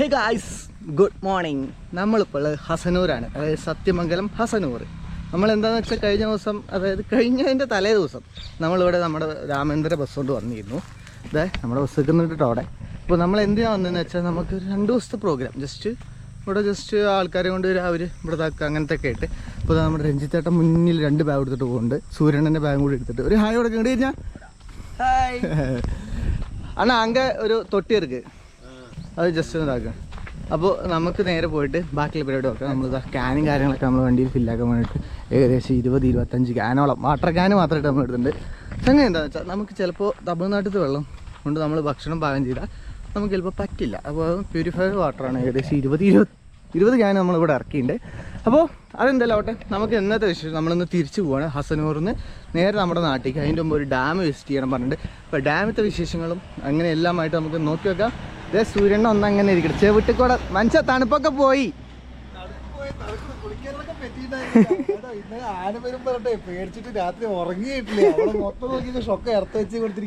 Hey guys good morning നമ്മളിപ്പോൾ ഹസനൂരാണ്. അതായത് സത്യമംഗലം ഹസനൂർ. നമ്മൾ എന്താണെന്ന് വെച്ചാൽ കഴിഞ്ഞ ദിവസം അതായത് കഴിഞ്ഞതിന്റെ തലേ ദിവസം നമ്മളിവിടെ നമ്മുടെ രാമേന്ദ്ര ബസ് കൊണ്ട് വന്നിരുന്നു. അതെ നമ്മുടെ ബസ് നിൽക്കുന്നുണ്ട് അവിടെ. അപ്പോൾ നമ്മൾ എന്തിനാണ് വന്നതെന്ന് വെച്ചാൽ നമുക്ക് രണ്ട് ദിവസത്തെ പ്രോഗ്രാം ജസ്റ്റ് ഇവിടെ ജസ്റ്റ് ആൾക്കാരെ കൊണ്ട് അവർ ഇവിടെ താക്കുക അങ്ങനത്തെ ഒക്കെ ആയിട്ട്. അപ്പോൾ നമ്മുടെ രഞ്ജിത്തേട്ടൻ മുന്നിൽ രണ്ട് ബാഗ് എടുത്തിട്ട് പോകുന്നുണ്ട് സൂര്യണ്ണന്റെ ബാഗും കൂടി എടുത്തിട്ട്. ഒരു ഹായ് കൊടുക്കേണ്ടി കഴിഞ്ഞാൽ അണ്ണാ അങ്ങ് ഒരു തൊട്ടിയെടുക്ക്. അത് ജസ്റ്റ് ഒന്ന് ഇതാക്കുക അപ്പോൾ നമുക്ക് നേരെ പോയിട്ട് ബാക്കിയുള്ള പരിപാടി നോക്കാം. നമ്മൾ ക്യാനും കാര്യങ്ങളൊക്കെ നമ്മൾ വണ്ടിയിൽ ഫില്ലാക്കാൻ വേണ്ടിയിട്ട് ഏകദേശം ഇരുപത് ഇരുപത്തഞ്ച് ക്യാനോളം വാട്ടർ ക്യാന് മാത്രമായിട്ട് നമ്മൾ എടുത്തിട്ടുണ്ട്. സംഗതി എന്താണെന്ന് വെച്ചാൽ നമുക്ക് ചിലപ്പോൾ തമിഴ്നാട്ടിലത്തെ വെള്ളം കൊണ്ട് നമ്മൾ ഭക്ഷണം പാകം ചെയ്താൽ നമുക്ക് ചിലപ്പോൾ പറ്റില്ല. അപ്പോൾ പ്യൂരിഫൈഡ് വാട്ടറാണ് ഏകദേശം ഇരുപത് ഇരുപത് ഇരുപത് ക്യാൻ നമ്മളിവിടെ ഇറക്കിയിട്ടുണ്ട്. അപ്പോൾ അതെന്തായാലും ആവട്ടെ? നമുക്ക് ഇന്നത്തെ വിശേഷം നമ്മളിന്ന് തിരിച്ചു പോവാണ് ഹസനൂറിന്ന്. നേരെ നമ്മുടെ നാട്ടിലേക്ക്. അതിന്റെ മുമ്പ് ഒരു ഡാം വിസിറ്റ് ചെയ്യണം പറഞ്ഞിട്ട്. അപ്പോൾ ഡാമിത്തെ വിശേഷങ്ങളും അങ്ങനെ എല്ലാമായിട്ട് നമുക്ക് നോക്കി വെക്കാം. ഇതേ സൂര്യണ്ണ ഒന്നങ്ങനെ ഇരിക്കട്ടെ. ചെവിട്ടിക്കൂടെ. മനുഷ്യ തണുപ്പൊക്കെ പോയി.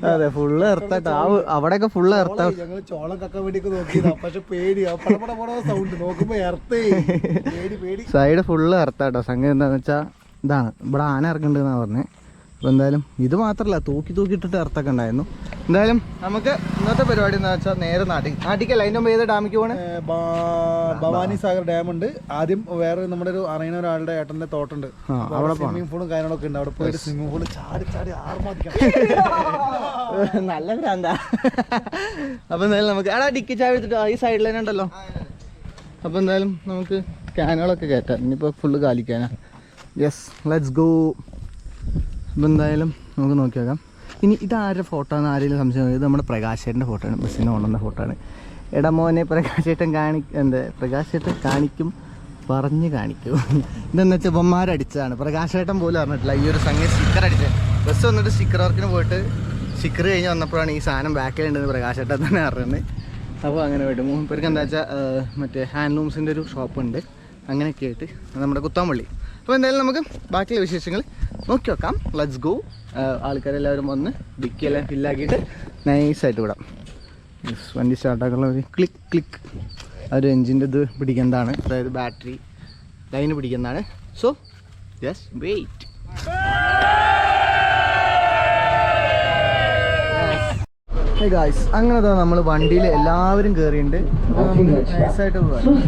അതെ ഫുള്ള് ഇറത്തായിട്ട് ആ അവിടെയൊക്കെ ഫുള്ള് എർത്താ ഞങ്ങൾ ചോളം കക്ക വേണ്ടിയൊക്കെ നോക്കിയതാ പക്ഷെ പേടി സൗണ്ട് നോക്കുമ്പോ എർത്തേ പേടി പേടി സൈഡ് ഫുള്ള് എർത്താട്ടോ സംഗതി എന്താന്ന് വെച്ചാ ഇതാണ് ഇവിടെ ആന ഇറങ്ങണ്ടെന്നാ പറഞ്ഞത് അപ്പോൾ എന്തായാലും ഇത് മാത്രമല്ല തൂക്കി തൂക്കി ഇട്ടിട്ട് ഇറത്തൊക്കെ ഉണ്ടായിരുന്നു. എന്തായാലും നമുക്ക് ഇന്നത്തെ പരിപാടി എന്താ വെച്ചാൽ നേരെ നാട്ടിൽ നാട്ടിക്കല്ല അതിന്റെ മുമ്പ് ഏത് ഡാമിക്ക് പോകണേ ഭവാനി സാഗർ ഡാം ഉണ്ട്. ആദ്യം വേറെ നമ്മുടെ ഒരു അറിയുന്ന ഒരാളുടെ ഏട്ടന്റെ തോട്ടുണ്ട്. അവിടെ സ്വിമ്മിംഗ് പൂളും കാര്യങ്ങളൊക്കെ ഉണ്ട്. അവിടെ പോയിട്ട് സ്വിമ്മിംഗ് പൂൾ ചാടി ചാടി ആർമാദിക്കാം. നല്ല ഭ്രാന്താ. അപ്പോൾ എന്തായാലും നമുക്ക് എടാ ഡിക്കി ചായ എടുത്തിട്ട് ഈ സൈഡിൽ തന്നെ ഉണ്ടല്ലോ. അപ്പോൾ എന്തായാലും നമുക്ക് ക്യാനുകളൊക്കെ കയറ്റാം ഇനിയിപ്പോൾ ഫുള്ള് കാലിക്കാനാ. യെസ് ലെറ്റ്സ് ഗോ അപ്പോൾ എന്തായാലും നമുക്ക് നോക്കി നോക്കാം ഇനി ഇതാരുടെ ഫോട്ടോ ആണ് ആരെങ്കിലും സംശയം ഇത് നമ്മുടെ പ്രകാശേട്ടന്റെ ഫോട്ടോ ആണ്. ബസ്സിന് കൊണ്ടുവന്ന ഫോട്ടോ ആണ്. എടാ പ്രകാശേട്ടൻ കാണി എന്താ? പ്രകാശേട്ടൻ കാണിക്കും പറഞ്ഞ് കാണിക്കും. ഇതെന്ന് വെച്ചാൽ ബൊമ്മാരടിച്ചതാണ് പ്രകാശേട്ടൻ പോലും അറിഞ്ഞിട്ടില്ല. ഈ ഒരു സംഗതി സ്റ്റിക്കർ അടിച്ചത് ബസ് വന്നിട്ട് സ്റ്റിക്കർ വർക്കിന് പോയിട്ട് സ്റ്റിക്കർ കഴിഞ്ഞ് വന്നപ്പോഴാണ് ഈ സാധനം ബാക്കിലുണ്ടെന്ന് പ്രകാശേട്ടൻ തന്നെ അറിയുന്നത് അപ്പോൾ അങ്ങനെ വിടും മൂന്ന് പേർക്ക് എന്താ വെച്ചാൽ മറ്റേ ഹാൻഡ്ലൂംസിന്റെ ഒരു ഷോപ്പുണ്ട് അങ്ങനെയൊക്കെ ആയിട്ട്. നമ്മുടെ കുത്താമ്പള്ളി. അപ്പോൾ എന്തായാലും നമുക്ക് ബാക്കിയുള്ള വിശേഷങ്ങൾ നോക്കി വെക്കാം. ലെറ്റ്സ് ഗോ ആൾക്കാരെല്ലാവരും വന്ന് ഡിക്കിയെല്ലാം ഫില്ലാക്കിയിട്ട് നൈസായിട്ട് വിടാം. വണ്ടി സ്റ്റാർട്ടാക്കാനുള്ള ഒരു ക്ലിക്ക് ക്ലിക്ക് ആ ഒരു എൻജിന്റെ ഇത് പിടിക്കുന്നതാണ്. അതായത് ബാറ്ററി ലൈന് പിടിക്കുന്നതാണ്. സോ യെസ് വെയിറ്റ് അങ്ങനെ നമ്മൾ വണ്ടിയിൽ എല്ലാവരും കയറിയിട്ടുണ്ട് നൈസായിട്ട്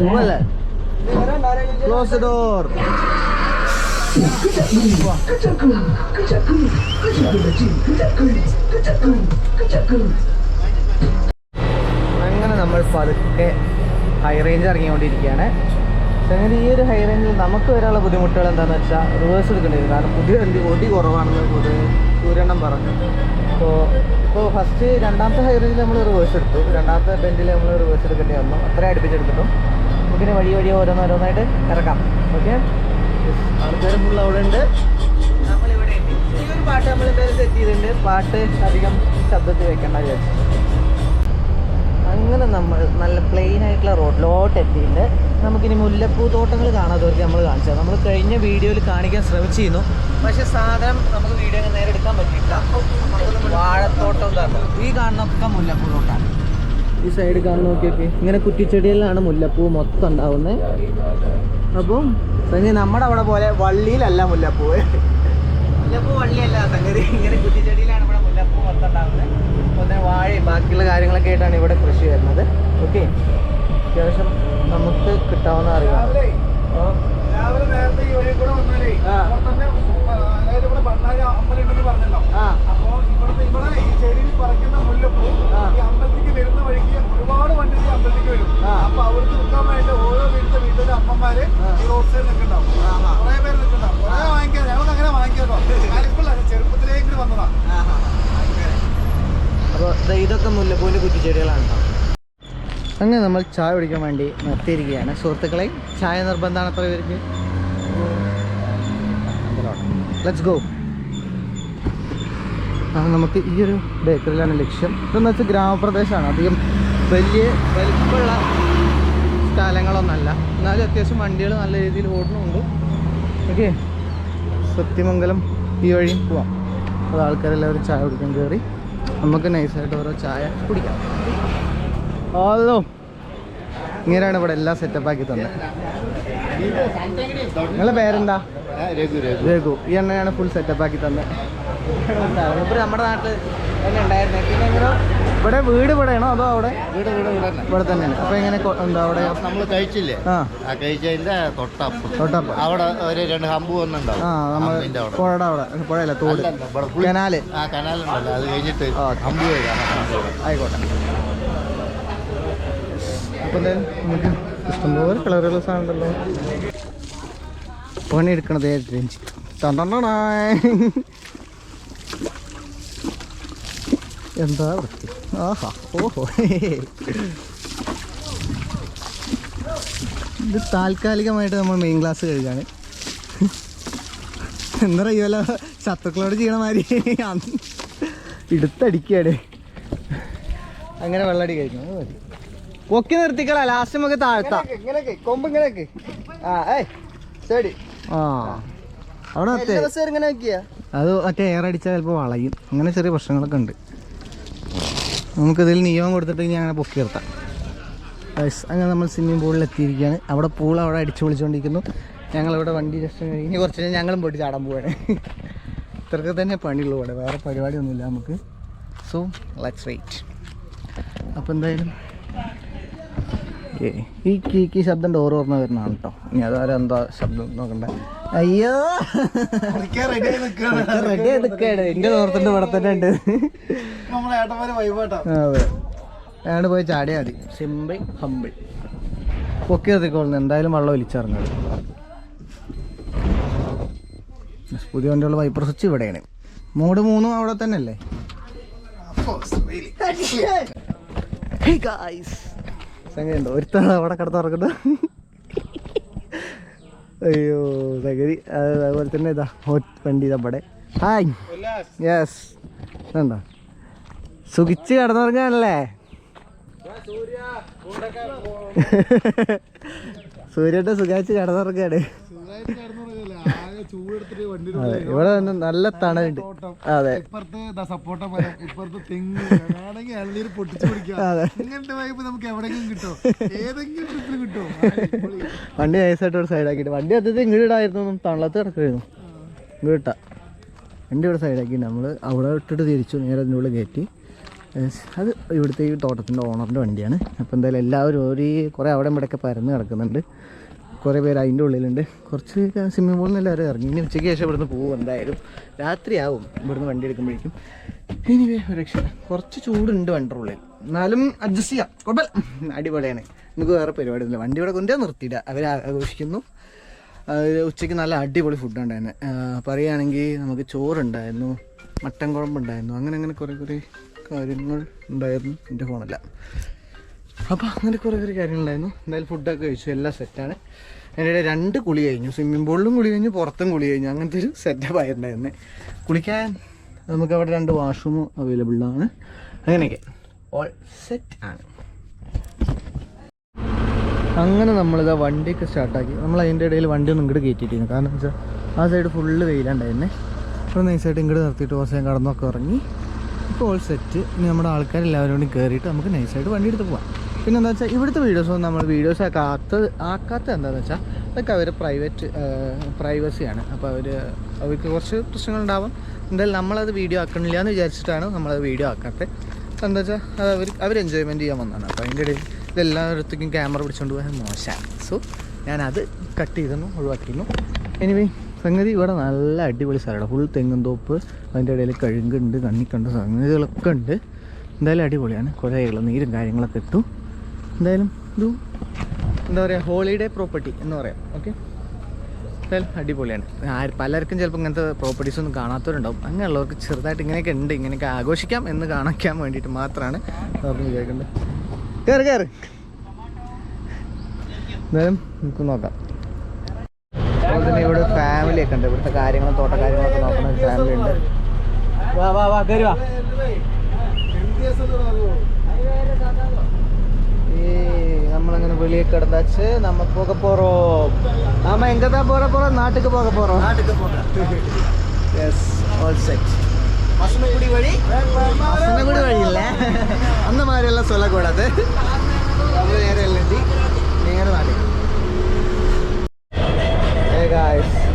പോവാല്ലേ? ക്ലോസ് ഡോർ അങ്ങനെ നമ്മൾ പതുക്കെ ഹൈ റേഞ്ച് ഇറങ്ങിക്കൊണ്ടിരിക്കുകയാണ്. അങ്ങനെ ഈ ഒരു ഹൈ റേഞ്ചിൽ നമുക്ക് വരാനുള്ള ബുദ്ധിമുട്ടുകൾ എന്താണെന്ന് വെച്ചാൽ റിവേഴ്സ് എടുക്കേണ്ടി വരും കാരണം പുതിയ വണ്ടി ഓടി കുറവാണെന്ന് പൊതുവെ സൂര്യണ്ണം പറഞ്ഞു. അപ്പോൾ ഇപ്പോൾ ഫസ്റ്റ് രണ്ടാമത്തെ ഹൈ റേഞ്ചിൽ നമ്മൾ റിവേഴ്സ് എടുത്തു. രണ്ടാമത്തെ ബെൻഡിൽ നമ്മൾ റിവേഴ്സ് എടുക്കേണ്ടി വന്നു. അത്രയും അടുപ്പിച്ചെടുത്തിട്ടും. നമുക്കിനി വഴി വഴി ഓരോന്നോരോന്നായിട്ട് ഇറക്കാം. ഓക്കെ ആൾക്കാർ ഫുൾ അവിടെ ഉണ്ട്. ഈ ഒരു പാട്ട് നമ്മൾ എന്തായാലും സെറ്റ് ചെയ്തിട്ടുണ്ട്. പാട്ട് അധികം ശബ്ദത്തിൽ വെക്കണ്ട വിചാരിച്ചു. അങ്ങനെ നമ്മൾ നല്ല പ്ലെയിൻ ആയിട്ടുള്ള റോഡിലോട്ട് എത്തിയിട്ടുണ്ട്. നമുക്കിനി മുല്ലപ്പൂ തോട്ടങ്ങൾ കാണാത്തവർക്ക് നമ്മൾ കാണിച്ചത് നമ്മൾ കഴിഞ്ഞ വീഡിയോയിൽ കാണിക്കാൻ ശ്രമിച്ചിരുന്നു. പക്ഷെ സാധനം നമുക്ക് വീഡിയോ നേരെ എടുക്കാൻ പറ്റിയില്ല വാഴത്തോട്ടം കാരണം ഈ കാണുന്നൊക്കെ മുല്ലപ്പൂ തോട്ടാണ് ഈ സൈഡ് കാണുന്ന നോക്കിയൊക്കെ ഇങ്ങനെ കുറ്റിച്ചെടിയിലാണ് മുല്ലപ്പൂ മൊത്തം ഉണ്ടാവുന്നത്. അപ്പം സംഗതി നമ്മുടെ അവിടെ പോലെ വള്ളിയിലല്ല മുല്ലപ്പൂ. മുല്ലപ്പൂ വള്ളിയല്ല സംഗതി ഇങ്ങനെ കുറ്റിച്ചെടിയിലാണ് ഇവിടെ മുല്ലപ്പൂ മൊത്തം അപ്പം പിന്നെ വാഴയും ബാക്കിയുള്ള കാര്യങ്ങളൊക്കെ ആയിട്ടാണ് ഇവിടെ കൃഷി വരുന്നത്. ഓക്കെ. അത്യാവശ്യം നമുക്ക് കിട്ടാവുന്ന അറിയാം രാവിലെ നേരത്തെ ഈ വഴി കൂടെ വന്നാലേ അതായത് ഇവിടെ ഭണ്ണാരി അമ്പലം ഉണ്ടെന്ന് പറഞ്ഞല്ലോ. ആ. അപ്പോ ഇവിടുത്തെ ഇവിടെ ഈ ചെടിയിൽ പറിക്കുന്ന മുല്ലപ്പൂ ആ. ഈ അമ്പലത്തിലേക്ക് വരുന്ന വഴിക്ക് ഒരുപാട് അമ്പലത്തിലേക്ക് വരും. അപ്പൊ അവർക്ക് നിൽക്കാൻ വേണ്ടി ഓരോ വീട്ടിലെ വീട്ടിലെ അമ്മമാര് ഈ റോഡ് സൈഡിൽ നിൽക്കുന്നുണ്ടാവും ആഹാ. കുറെ പേര് നിൽക്കുന്നുണ്ടാവും. കുറെ വാങ്ങിക്കാൻ ഞങ്ങൾക്ക് അങ്ങനെ വാങ്ങിക്കാട്ടോ. ചെറുപ്പത്തിലേക്ക് അപ്പോൾ ഇതൊക്കെ മുല്ലപ്പൂവിന്റെ കുറ്റിച്ചെടികളാണ് കേട്ടോ അങ്ങനെ നമ്മൾ ചായ കുടിക്കാൻ വേണ്ടി നിർത്തിയിരിക്കുകയാണ്. സുഹൃത്തുക്കളെ ചായ നിർബന്ധമാണ് അത്ര പേർക്ക് ലെറ്റ്സ് ഗോ നമുക്ക് ഈ ഒരു ബേക്കറിയിലാണ് ലക്ഷ്യം. ഇതെന്ന് വെച്ചാൽ ഗ്രാമപ്രദേശമാണ് അധികം വലിയ വലിപ്പമുള്ള സ്ഥലങ്ങളൊന്നല്ല. എന്നാലും അത്യാവശ്യം വണ്ടികൾ നല്ല രീതിയിൽ ഓടുന്നുണ്ട്. ഓക്കെ സത്യമംഗലം ഈ വഴി പോവാം. അത് ആൾക്കാരെല്ലാവരും ചായ കുടിക്കാൻ കയറി നമുക്ക് നൈസായിട്ട് ഓരോ ചായ കുടിക്കാം. ഓല്ലോ ഇങ്ങനെയാണ് ഇവിടെ എല്ലാം സെറ്റപ്പ് ആക്കി തന്നെ നിങ്ങളുടെ പേരെന്താ? രഘു ഈ എണ്ണയാണ് ഫുൾ സെറ്റപ്പ് ആക്കി തന്നെ. ഇപ്പൊ നമ്മുടെ നാട്ടിൽ തന്നെ ഉണ്ടായിരുന്നേ. പിന്നെ എങ്ങനെ ഇവിടെ വീട് ഇവിടെയാണോ അതോ അവിടെ? വീട് വീട് ഇവിടെ തന്നെയാണ്. അപ്പൊ എങ്ങനെ എന്താ അവിടെ? നമ്മൾ കഴിച്ചില്ലേ? ആ. കഴിച്ചതിന്റെ തൊട്ടപ്പ് തൊട്ടപ്പ് അവിടെ ഒരു രണ്ട് ഹമ്പ് വന്നുണ്ടാവും ആ നമ്മൾ അവിടെ. പുഴയുടെ അവിടെ. പുഴയല്ല തോട്. ഇവിടെ കനാല്. ആ കനാലുണ്ടല്ലോ. അത് കഴിഞ്ഞിട്ട് ഹമ്പു ആയിക്കോട്ടെ. അപ്പം നമുക്ക് ഇഷ്ടംപോലെ കളറുള്ള സാധനം ഉണ്ടല്ലോ പണി എടുക്കണത് രഞ്ജിത്ത് എന്താ വൃത്തി? ആഹാ ഓഹോ. ഇത് താൽക്കാലികമായിട്ട് നമ്മൾ മെയിൻ ക്ലാസ് കഴുകാണ്. എന്താ പറയുമല്ലോ ശത്രുക്കളോട് ചെയ്യണ മാതിരി. എടുത്തടിക്കുകയാണ് അങ്ങനെ വെള്ളടി കഴിക്കണം മതി. പൊക്കി നിർത്തിക്കളാ ലാസ്റ്റ് നമുക്ക് താഴ്ത്താം. കൊമ്പ് ഇങ്ങനെയൊക്കെ ആ ഏയ് ശരി. ആ. അവിടെ അത് മറ്റേ എയർ അടിച്ചാൽ ചിലപ്പോൾ വളയും. അങ്ങനെ ചെറിയ പ്രശ്നങ്ങളൊക്കെ ഉണ്ട്. നമുക്കിതിൽ നിയമം കൊടുത്തിട്ട് ഇനി അങ്ങനെ പൊക്കി നിർത്താം. ബസ് അങ്ങനെ നമ്മൾ സ്വിമ്മിംഗ് പൂളിൽ എത്തിയിരിക്കുകയാണ്. അവിടെ പൂൾ അവിടെ അടിച്ചു വിളിച്ചുകൊണ്ടിരിക്കുന്നു ഞങ്ങളിവിടെ വണ്ടി ജസ്റ്റ് കഴിഞ്ഞ് കുറച്ച് ഞങ്ങളും പോയിട്ട് ചാടാൻ പോവാണ്. ഇത്രയൊക്കെ തന്നെ പണിയുള്ളൂ ഇവിടെ. വേറെ പരിപാടിയൊന്നുമില്ല നമുക്ക്. സോ ലെറ്റ്സ് വെയിറ്റ് അപ്പോൾ എന്തായാലും ഏ ഈ കീക്കി ശബ്ദം ഡോർ ഓർമ്മ വരുന്നതാണ് കേട്ടോ ഇനി അതാരും എന്താ ശബ്ദം നോക്കണ്ട? അയ്യോ. റെഡി ആയി നിൽക്കുകയാണ് എന്റെ ഓർത്തിന്റെ ഇവിടെ തന്നെ ഉണ്ട്. അതെ. അയാണ്ട് പോയി ചാടിയാൽ മതി. സിമ്പിൾ ഹമ്പിൾ പൊക്കി നിർത്തിക്കോളുന്നു എന്തായാലും വെള്ളം ഒലിച്ചിറങ്ങുന്നത് പുതിയ വണ്ടിയുള്ള വൈപ്പർ സ്വിച്ച് ഇവിടെയാണ്. മൂട് മൂന്നും അവിടെ തന്നെ അല്ലേ സംഗതിയുണ്ടോ ഒരുത്താണ് അവിടെ കിടന്ന് ഉറക്കുന്നത് അയ്യോ സംഗതി. അത് അതുപോലെ തന്നെ ഇതാ വണ്ടി നമ്മുടെ. ഹായ് യെസ് എന്താ സുഖിച്ച് കിടന്നുറങ്ങാനല്ലേ? സൂര്യന്റെ സുഖാച്ച് കിടന്നുറങ്ങാണ്. ഇവിടെ തന്നെ നല്ല തണലുണ്ട്. അതെ. ഇപ്പുറത്ത് സപ്പോർട്ട മരം ഇപ്പുറത്ത് തെങ്ങ് ആണെങ്കിൽ ഇളനീര് പൊട്ടിച്ചു പിടിക്കാം. അതെ. ഇങ്ങനത്തെ വൈബ് നമുക്ക് എവിടെയെങ്കിലും കിട്ടോ. ഏതെങ്കിലും ട്രിപ്പിൽ കിട്ടോ. വണ്ടി നൈസായിട്ട് ഒരു സൈഡാക്കിയിട്ട് വണ്ടി അത് ഇങ്ങോട്ട് ഇടായിരുന്നു? തണലത്ത് കിടക്കുമായിരുന്നു ഇങ്ങോട്ടാ വണ്ടി ഇവിടെ സൈഡാക്കി നമ്മൾ അവിടെ ഇട്ടിട്ട് തിരിച്ചു. നേരെ അതിന്റെ ഉള്ളിൽ കയറ്റി. അത് ഇവിടുത്തെ ഈ തോട്ടത്തിന്റെ ഓണറിന്റെ വണ്ടിയാണ്. അപ്പോൾ എന്തായാലും എല്ലാവരും ഒരു കുറേ അവിടെ ഇവിടെയൊക്കെ പരന്ന് കിടക്കുന്നുണ്ട്. കുറേ പേര് അതിന്റെ ഉള്ളിലുണ്ട്. കുറച്ച് സ്വിമ്മിംഗ് പൂളിൽ എല്ലാവരും ഇറങ്ങി. ഇനി ഉച്ചയ്ക്ക് ശേഷം ഇവിടുന്ന് പോകും എന്തായാലും. രാത്രിയാവും. ഇവിടുന്ന് വണ്ടി എടുക്കുമ്പോഴേക്കും. ഇനി രക്ഷ. കുറച്ച് ചൂടുണ്ട് വണ്ടിയുടെ ഉള്ളിൽ. എന്നാലും അഡ്ജസ്റ്റ് ചെയ്യാം. കുഴപ്പമില്ല. അടിപൊളിയാണ്. നമുക്ക് വേറെ പരിപാടിയൊന്നുമില്ല. വണ്ടി ഇവിടെ കൊണ്ടേ നിർത്തിയില്ല. അവർ ആഘോഷിക്കുന്നു. ഉച്ചയ്ക്ക് നല്ല അടിപൊളി ഫുഡ് ഉണ്ടായിരുന്നു പറയുകയാണെങ്കിൽ നമുക്ക് ചോറുണ്ടായിരുന്നു. മട്ടൻ കുഴമ്പുണ്ടായിരുന്നു. അങ്ങനെ അങ്ങനെ കുറേ കുറേ കാര്യങ്ങൾ ഉണ്ടായിരുന്നു. എന്റെ ഫോണല്ല അപ്പോൾ അങ്ങനെ കുറേ കുറേ കാര്യങ്ങളുണ്ടായിരുന്നു. എന്തായാലും ഫുഡൊക്കെ കഴിച്ചു. എല്ലാം സെറ്റാണ് ഇടയിൽ രണ്ട് കുളി കഴിഞ്ഞു. സ്വിമ്മിംഗ് പൂളിലും കുളി കഴിഞ്ഞു പുറത്തും കുളി കഴിഞ്ഞു. അങ്ങനത്തെ ഒരു സെറ്റപ്പ് ആയിട്ടുണ്ടായിരുന്നു. കുളിക്കാൻ നമുക്ക് അവിടെ രണ്ട് വാഷ്റൂമും അവൈലബിൾ ആണ്. അങ്ങനെയൊക്കെ. ഓൾ സെറ്റ് ആണ്. അങ്ങനെ നമ്മളിതാ വണ്ടിയൊക്കെ സ്റ്റാർട്ടാക്കി നമ്മൾ അതിന്റെ ഇടയിൽ വണ്ടി ഒന്നും ഇങ്ങോട്ട് കയറ്റിയിട്ടിരുന്നു കാരണം വെച്ചാൽ ആ സൈഡ് ഫുള്ള് വെയിലുണ്ടായിരുന്നേ. അപ്പോൾ നൈസായിട്ട് ഇങ്ങോട്ട് നിർത്തിയിട്ട് കുറച്ച് കടന്നൊക്കെ ഇറങ്ങി. ഇപ്പോൾ ഓൾ സെറ്റ് ഇനി നമ്മുടെ ആൾക്കാരെല്ലാവരും കൂടി കയറിയിട്ട് നമുക്ക് നൈസായിട്ട് വണ്ടി എടുത്ത് പോകാം പിന്നെ എന്താ വെച്ചാൽ ഇവിടുത്തെ വീഡിയോസ് നമ്മൾ വീഡിയോസ് ആക്കാത്ത ആക്കാത്തത് എന്താണെന്ന് വെച്ചാൽ അതൊക്കെ അവർ പ്രൈവറ്റ് പ്രൈവസിയാണ് അപ്പോൾ അവർ അവർക്ക് കുറച്ച് പ്രശ്നങ്ങളുണ്ടാവും. എന്തായാലും നമ്മളത് വീഡിയോ ആക്കണില്ല എന്ന് വിചാരിച്ചിട്ടാണ് നമ്മളത് വീഡിയോ ആക്കാത്തത് എന്താ വെച്ചാൽ അത് അവർ അവർ എൻജോയ്മെന്റ് ചെയ്യാൻ വന്നതാണ്. അപ്പോൾ അതിന്റെ ഇടയിൽ ഇതെല്ലായിടത്തേക്കും ക്യാമറ പിടിച്ചുകൊണ്ട് പോകാൻ മോശമാണ് സോ ഞാനത് കട്ട് ചെയ്തെന്നു ഒഴിവാക്കിയിരുന്നു. എനിവേ സംഗതി ഇവിടെ നല്ല അടിപൊളി സ്ഥലമാണ്. ഫുൾ തെങ്ങും തോപ്പ് അതിന്റെ ഇടയിൽ കഴുങ്കുണ്ട് കണ്ണിക്കുണ്ട് സംഗതികളൊക്കെ ഉണ്ട്. എന്തായാലും അടിപൊളിയാണ്. കുറേ ഇളനീരും കാര്യങ്ങളൊക്കെ ഇട്ടു. എന്തായാലും ഇത് എന്താ പറയുക ഹോളിഡേ പ്രോപ്പർട്ടി എന്ന് പറയാം ഓക്കെ? എന്തായാലും അടിപൊളിയാണ്. ആര് പലർക്കും ചിലപ്പോൾ ഇങ്ങനത്തെ പ്രോപ്പർട്ടീസ് ഒന്നും കാണാത്തവരുണ്ടാവും. അങ്ങനെയുള്ളവർക്ക് ചെറുതായിട്ട് ഇങ്ങനെയൊക്കെ ഉണ്ട് ഇങ്ങനെയൊക്കെ ആഘോഷിക്കാം എന്ന് കാണിക്കാൻ വേണ്ടിയിട്ട് മാത്രമാണ് പറഞ്ഞു വിചാരിക്കേണ്ടത് കയറി കയറി എന്തായാലും നമുക്ക് നോക്കാം. അതുപോലെ തന്നെ ഇവിടെ ഫാമിലിയൊക്കെ ഉണ്ട്. ഇവിടുത്തെ കാര്യങ്ങളും തോട്ട കാര്യങ്ങളൊക്കെ നോക്കുന്ന ഒരു ഫാമിലി ഉണ്ട്. വാ വാ വാ കയറി വാ. வெளியே கிடந்தாச்சு. நம்ம போக போகிறோம் நாம் எங்கே தான் போகிற போகிறோம் நாட்டுக்கு போக போகிறோம் நாட்டுக்கு போகிறோம் எஸ் ஆல் செட் வசனகுடி வழி? வசனகுடி வழி இல்லை. அந்த மாதிரியெல்லாம் சொல்லக்கூடாது. அவ்வளோ நேரம் இல்லை നേരെ നാട്ടിൽ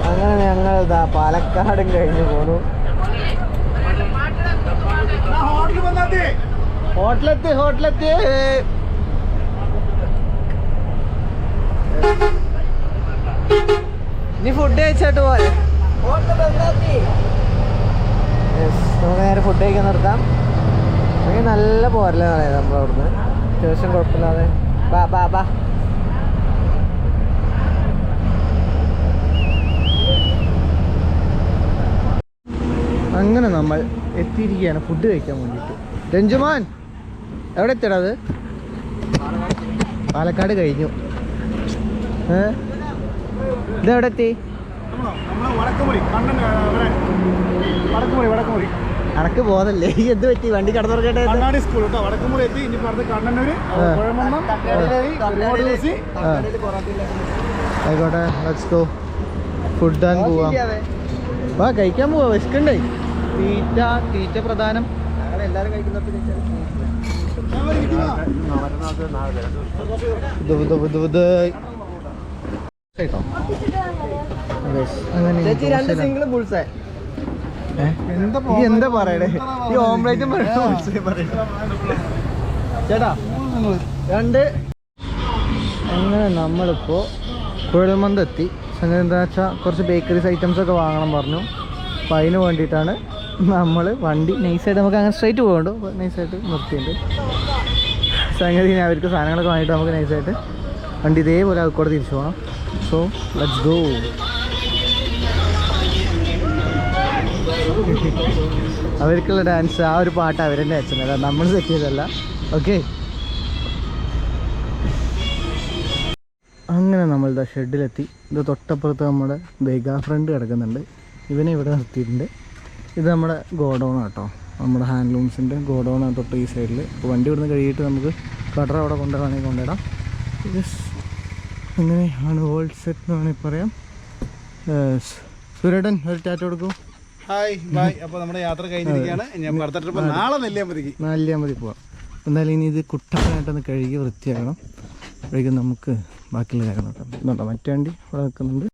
അങ്ങനെ ഞങ്ങൾ ഇതാ പാലക്കാടും കഴിഞ്ഞു പോണു ഹോട്ടലെത്തി ഹോട്ടലെത്തി ഇനി ഫുഡ് കഴിച്ചിട്ട് പോലെ നേരെ ഫുഡ് കഴിക്കാൻ നിർത്താം. അങ്ങനെ നല്ല പോരല്ലേ പറയാം നമ്മൾ അവിടുന്ന്. അത്യാവശ്യം കുഴപ്പമില്ലാതെ. ബാ ബാ ബാ. അങ്ങനെ നമ്മൾ എത്തിയിരിക്കുകയാണ് ഫുഡ് കഴിക്കാൻ വേണ്ടിയിട്ട്. രഞ്ജുമാൻ എവിടെ എത്തിയടാ അത്? പാലക്കാട് കഴിഞ്ഞു. ഇതെവിടെ എത്തി അനക്ക് ഈ എന്ത് പറ്റി? വണ്ടി കടന്നുറക്കട്ടെ കണ്ണാടി സ്കൂൾ കേട്ടോ വടക്കുമുറി എത്തി ഇനി പറഞ്ഞ് ആയിക്കോട്ടെ ലെറ്റ്സ് ഗോ ഫുഡ് ആൻഡ് പോവാം വാ കഴിക്കാൻ പോവാ വിശക്കണ്ടേ? തീറ്റ തീറ്റ പ്രധാനം. ഇത് ഇത് ഇത് ഇത് കേട്ടോ Guys, അങ്ങനെ ദോശയിലാണ്. ഏ? എന്താ ഈ എന്താ പറയണേ? ഈ ഓംലേറ്റും ചേട്ടാ രണ്ട്. അങ്ങനെ നമ്മളിപ്പോ കുഴൽമന്ത് എത്തി സംഗതി എന്താ വെച്ചാൽ കുറച്ച് ബേക്കറീസ് ഐറ്റംസ് ഒക്കെ വാങ്ങണം പറഞ്ഞു. അപ്പൊ അതിന് വേണ്ടിയിട്ടാണ് നമ്മൾ വണ്ടി നൈസായിട്ട് നമുക്ക് അങ്ങനെ സ്ട്രൈറ്റ് പോകണ്ടു? നൈസായിട്ട് നിർത്തിയിട്ടുണ്ട്. സംഗതി അവർക്ക് സാധനങ്ങളൊക്കെ വാങ്ങിയിട്ട് നമുക്ക് നൈസായിട്ട് വണ്ടി ഇതേപോലെ അവിടെ തിരിച്ചു പോകണം സോ ലെറ്റ്സ് ഗോ അവർക്കുള്ള ഡാൻസ് ആ ഒരു പാട്ട് അവരെന്നെ അച്ഛനല്ല നമ്മൾ സെറ്റ് ചെയ്തല്ല ഓക്കെ അങ്ങനെ നമ്മൾ ഇതാ ഷെഡിലെത്തി. ഇത് തൊട്ടപ്പുറത്ത് നമ്മുടെ ബേഗ ഫ്രണ്ട് കിടക്കുന്നുണ്ട്. ഇവനെ ഇവിടെ നിർത്തിയിട്ടുണ്ട്. ഇത് നമ്മുടെ ഗോഡൗൺ കേട്ടോ നമ്മുടെ ഹാൻഡ്ലൂംസിന്റെ ഗോഡൗൺ തൊട്ട് ഈ സൈഡിൽ അപ്പോൾ വണ്ടി ഇവിടുന്ന് കഴിയിട്ട് നമുക്ക് കടറ അവിടെ കൊണ്ടുവരാണെങ്കിൽ കൊണ്ടുവരാം. അങ്ങനെയാണ് ഹോൾഡ് സെറ്റ് എന്ന് വേണമെങ്കിൽ പറയാം. സുരേടൻ ഒരു ടാറ്റ കൊടുക്കൂ ഹായ് ബൈ അപ്പോൾ നമ്മുടെ യാത്ര കഴിഞ്ഞിരിക്കുകയാണ്. ഞാൻ അടുത്ത ട്രിപ്പ് നാളെ നെല്ലിയാമ്പതിക്ക്. നല്ല മതി പോവാം. എന്തായാലും ഇനി ഇത് കുട്ടപ്പനായിട്ടൊന്ന് കഴുകി വൃത്തിയാക്കണം. അപ്പോഴേക്കും നമുക്ക് ബാക്കിയുള്ള കാര്യം നോക്കാം ഇതുണ്ടോ? മറ്റേ വണ്ടി അവിടെ നിൽക്കുന്നുണ്ട്.